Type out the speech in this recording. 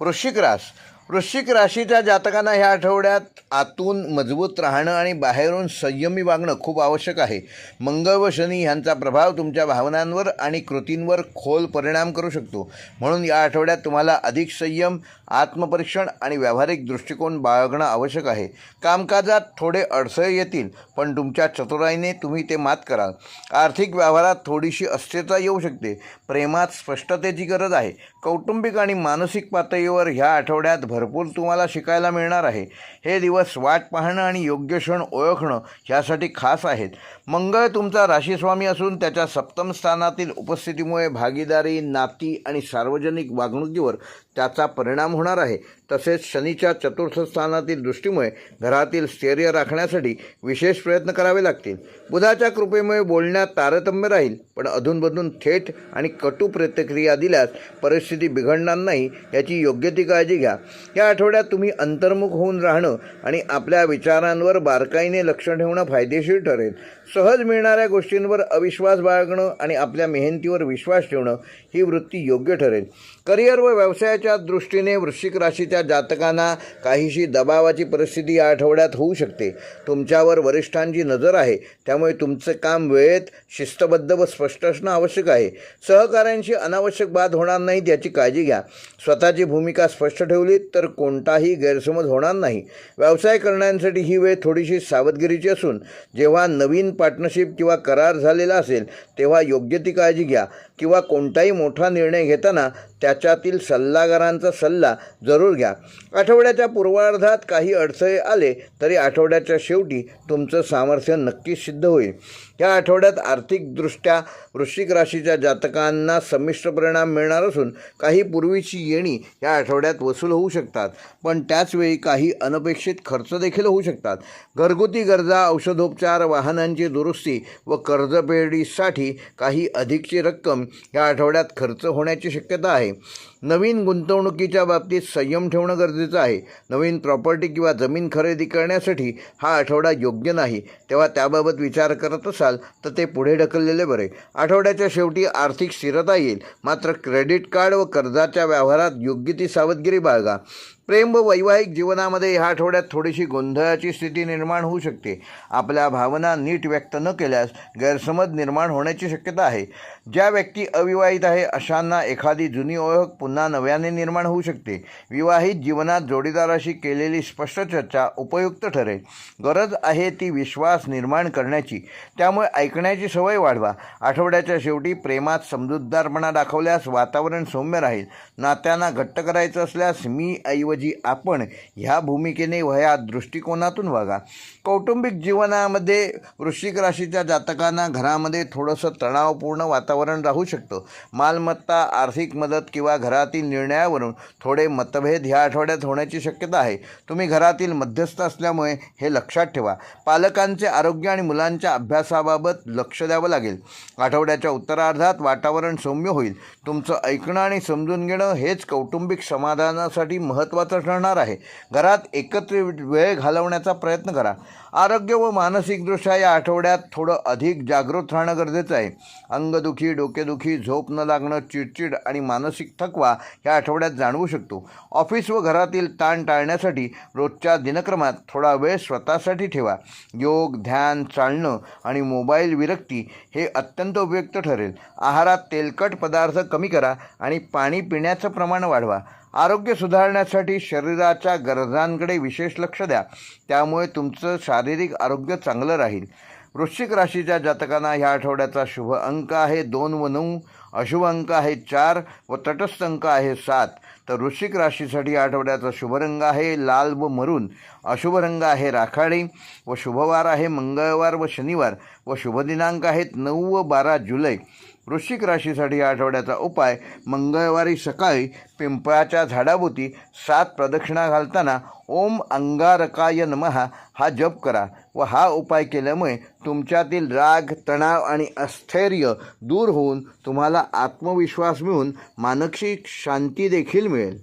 वृश्चिक रास वृश्चिक राशीच्या जातकांना ह्या आठवड्यात आतून मजबूत राहणं आणि बाहेरून संयमी वागणं खूप आवश्यक आहे. मंगळ व शनी ह्यांचा प्रभाव तुमच्या भावनांवर आणि कृतींवर खोल परिणाम करू शकतो. म्हणून या आठवड्यात तुम्हाला अधिक संयम आत्मपरीक्षण आणि व्यावहारिक दृष्टिकोन बाळगणं आवश्यक आहे. कामकाजात थोडे अडथळे येतील पण तुमच्या चतुराईने तुम्ही ते मात कराल. आर्थिक व्यवहारात थोडीशी अस्थिरता येऊ शकते. प्रेमात स्पष्टतेची गरज आहे. कौटुंबिक आणि मानसिक पातळीवर ह्या आठवड्यात भरपूर तुम्हाला शिकायला मिळणार आहे. हे दिवस वाट पाहणं आणि योग्य क्षण ओळखणं ह्यासाठी खास आहेत. मंगळ तुमचा राशीस्वामी असून त्याच्या सप्तम स्थानातील उपस्थितीमुळे भागीदारी नाती आणि सार्वजनिक वागणुकीवर त्याचा परिणाम होणार आहे. तसेच शनीच्या चतुर्थ स्थानातील दृष्टीमुळे घरातील स्थैर्य राखण्यासाठी विशेष प्रयत्न करावे लागतील. बुधाच्या कृपेमुळे बोलण्यात तारतम्य राहील पण अधूनमधून थेट आणि कटू प्रतिक्रिया दिल्यास परिस्थिती बिघडणार नाही याची योग्य ती काळजी घ्या. या आठवड्यात तुम्ही अंतर्मुख होऊन राहणं आणि आपल्या विचारांवर बारकाईने लक्ष ठेवणं फायदेशीर ठरेल. सहज मिळणाऱ्या गोष्टींवर अविश्वास बाळगणं आणि आपल्या मेहनतीवर विश्वास ठेवणं ही वृत्ती योग्य ठरेल. करिअर व व्यवसायाच्या दृष्टीने वृश्चिक राशीच्या जातकांना काहीशी दबावाची परिस्थिती या आठवड्यात होऊ शकते. तुमच्यावर वरिष्ठांची नजर आहे. त्यामुळे तुमचं काम वेळेत शिस्तबद्ध व स्पष्ट असणं आवश्यक आहे. सहकाऱ्यांशी अनावश्यक बाद होणार नाहीत याची काळजी घ्या. स्वतःची भूमिका स्पष्ट ठेवली तर कोणताही गैरसमज होणार नाही. व्यवसाय करण्यासाठी ही वेळ थोडीशी सावधगिरीची असून जेव्हा नवीन पार्टनरशिप किंवा करार झालेला असेल तेव्हा योग्य ती काळजी घ्या. किंवा कोणताही मोठा निर्णय घेताना त्याच्यातील सल्लागारांचा सल्ला जरूर घ्या. आठवड्याच्या पूर्वार्धात काही अडथळे आले तरी आठवड्याच्या शेवटी तुमचं सामर्थ्य नक्कीच सिद्ध होईल. या आठवड्यात आर्थिकदृष्ट्या वृश्चिक राशीच्या जातकांना संमिश्र परिणाम मिळणार असून काही पूर्वीची येणी या आठवड्यात वसूल होऊ शकतात. पण त्याचवेळी काही अनपेक्षित खर्च देखील होऊ शकतात. घरगुती गरजा औषधोपचार वाहनांची दुरुस्ती व कर्जपेडीसाठी काही अधिकची रक्कम या आठवड्यात खर्च होण्याची शक्यता आहे. नवीन गुंतवणुकीच्या बाबतीत संयम ठेवणं गरजेचं आहे. नवीन प्रॉपर्टी किंवा जमीन खरेदी करण्यासाठी हा आठवडा योग्य नाही. तेव्हा त्याबाबत विचार करत असाल तर ते पुढे ढकललेले बरे. आठवड्याच्या शेवटी आर्थिक स्थिरता येईल. मात्र क्रेडिट कार्ड व कर्जाच्या व्यवहारात योग्य ती सावधगिरी बाळगा. प्रेम व वैवाहिक जीवनामध्ये ह्या आठवड्यात थोडीशी गोंधळाची स्थिती निर्माण होऊ शकते. आपल्या भावना नीट व्यक्त न केल्यास गैरसमज निर्माण होण्याची शक्यता आहे. ज्या व्यक्ती अविवाहित आहे अशांना एखादी जुनी ओळख पुन्हा नव्याने निर्माण होऊ शकते. विवाहित जीवनात जोडीदाराशी केलेली स्पष्ट चर्चा उपयुक्त ठरेल. गरज आहे ती विश्वास निर्माण करण्याची. त्यामुळे ऐकण्याची सवय वाढवा. आठवड्याच्या शेवटी प्रेमात समजूतदारपणा दाखवल्यास वातावरण सौम्य राहील. नात्यांना घट्ट करायचं असल्यास मी ऐवजी आपण ह्या भूमिकेने व ह्या दृष्टिकोनातून वागा कौटुंबिक जीवनामध्ये वृश्चिक राशीच्या जातकांना घरामध्ये थोडंसं तणावपूर्ण वातावरण राहू शकतं. मालमत्ता आर्थिक मदत किंवा घरातील निर्णयावरून थोडे मतभेद ह्या आठवड्यात होण्याची शक्यता आहे. तुम्ही घरातील मध्यस्थ असल्यामुळे हे लक्षात ठेवा. पालकांचे आरोग्य आणि मुलांच्या अभ्यासाबाबत लक्ष द्यावं लागेल. आठवड्याच्या उत्तरार्धात वातावरण सौम्य होईल. तुमचं ऐकणं आणि समजून घेणं हेच कौटुंबिक समाधानासाठी महत्त्वाचं ठरणार आहे. घरात एकत्र वेळ घालवण्याचा प्रयत्न करा. आरोग्य व मानसिकदृष्ट्या या आठवड्यात थोडं अधिक जागृत राहणं गरजेचं आहे. अंगदुखी डोकेदुखी झोप न लागणं चिडचिड आणि मानसिक थकवा या आठवड्यात जाणवू शकतो. ऑफिस व घरातील ताण टाळण्यासाठी रोजच्या दिनक्रमात थोडा वेळ स्वतःसाठी ठेवा. योग ध्यान चालणं आणि मोबाईल विरक्ती हे अत्यंत उपयुक्त ठरेल. आहारात तेलकट पदार्थ कमी करा आणि पाणी पिण्याचं प्रमाण वाढवा. आरोग्य सुधारण्यासाठी शरीराच्या गरजांकडे विशेष लक्ष द्या. त्यामुळे तुमचं शारीरिक आरोग्य चांगलं राहील. वृश्चिक राशीच्या जातकांना ह्या आठवड्याचा शुभ अंक आहे दोन व नऊ. अशुभ अंक आहे चार व तटस्थ अंक आहे सात. तर वृश्चिक राशीसाठी या आठवड्याचा शुभरंग आहे लाल व मरून. अशुभ रंग आहे राखाडी व शुभवार आहे मंगळवार व शनिवार व शुभ दिनांक आहेत नऊ व बारा जुलै. वृश्चिक राशीसाठी आठवड्याचा उपाय मंगळवारी सकाळी पिंपळाच्या झाडाभोवती सात प्रदक्षिणा घालताना ओम अंगारकाय नमहा हा जप करा व हा उपाय केल्यामुळे तुमच्यातील राग तणाव आणि अस्थैर्य दूर होऊन तुम्हाला आत्मविश्वास मिळून मानसिक शांती देखील मिळेल.